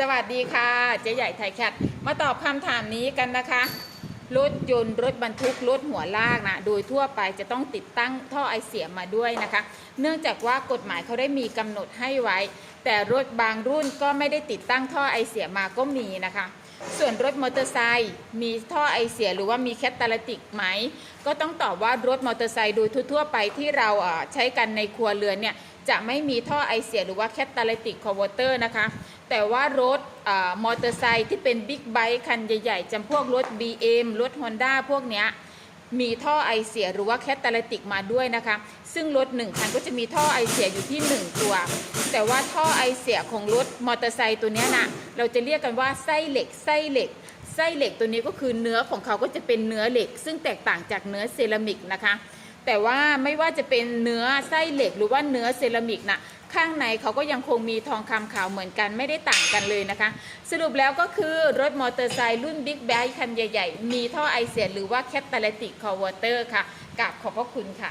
สวัสดีค่ะ เจ๊ใหญ่ไทยแคทมาตอบคำถามนี้กันนะคะ รถยนต์รถบรรทุกรถหัวลากนะโดยทั่วไปจะต้องติดตั้งท่อไอเสียมาด้วยนะคะ เนื่องจากว่ากฎหมายเขาได้มีกำหนดให้ไว้ แต่รถบางรุ่นก็ไม่ได้ติดตั้งท่อไอเสียมาก็มีนะคะ ส่วนรถมอเตอร์ไซค์มีท่อไอเสียหรือว่ามีแคตตาลิติกไหม ก็ต้องตอบว่ารถมอเตอร์ไซค์โดยทั่วไปที่เราใช้กันในครัวเรือนเนี่ยจะไม่มีท่อไอเสียหรือว่าแคตตาลิติกคอวอเตอร์นะคะ แต่ว่ารถมอเตอร์ไซค์ที่เป็นบิ๊กไบค์คันใหญ่ๆจำพวกรถ BM รถ Honda พวกเนี้ยมีท่อไอเสียหรือว่าแคตตาลิติกมาด้วยนะคะ ซึ่งรถหนึ่งคันก็จะมีท่อไอเสียอยู่ที่ 1 ตัว แต่ว่าท่อไอเสียของรถมอเตอร์ไซค์ตัวนี้นะเราจะเรียกกันว่าไส้เหล็กไส้เหล็กไส้เหล็กตัวนี้ก็คือเนื้อของเขาก็จะเป็นเนื้อเหล็ก ซึ่งแตกต่างจากเนื้อเซรามิกนะคะ แต่ว่าไม่ว่าจะเป็นเนื้อไส้เหล็กหรือว่าเนื้อเซรามิกนะข้างในเขาก็ยังคงมีทองคำขาวเหมือนกันไม่ได้ต่างกันเลยนะคะ สรุปแล้วก็คือรถมอเตอร์ไซค์รุ่นบิ๊กแบคันใหญ่ ๆ มีท่อไอเสียหรือว่าแคตตาลิติกคอวอเตอร์ค่ะกราบขอบพระคุณค่ะ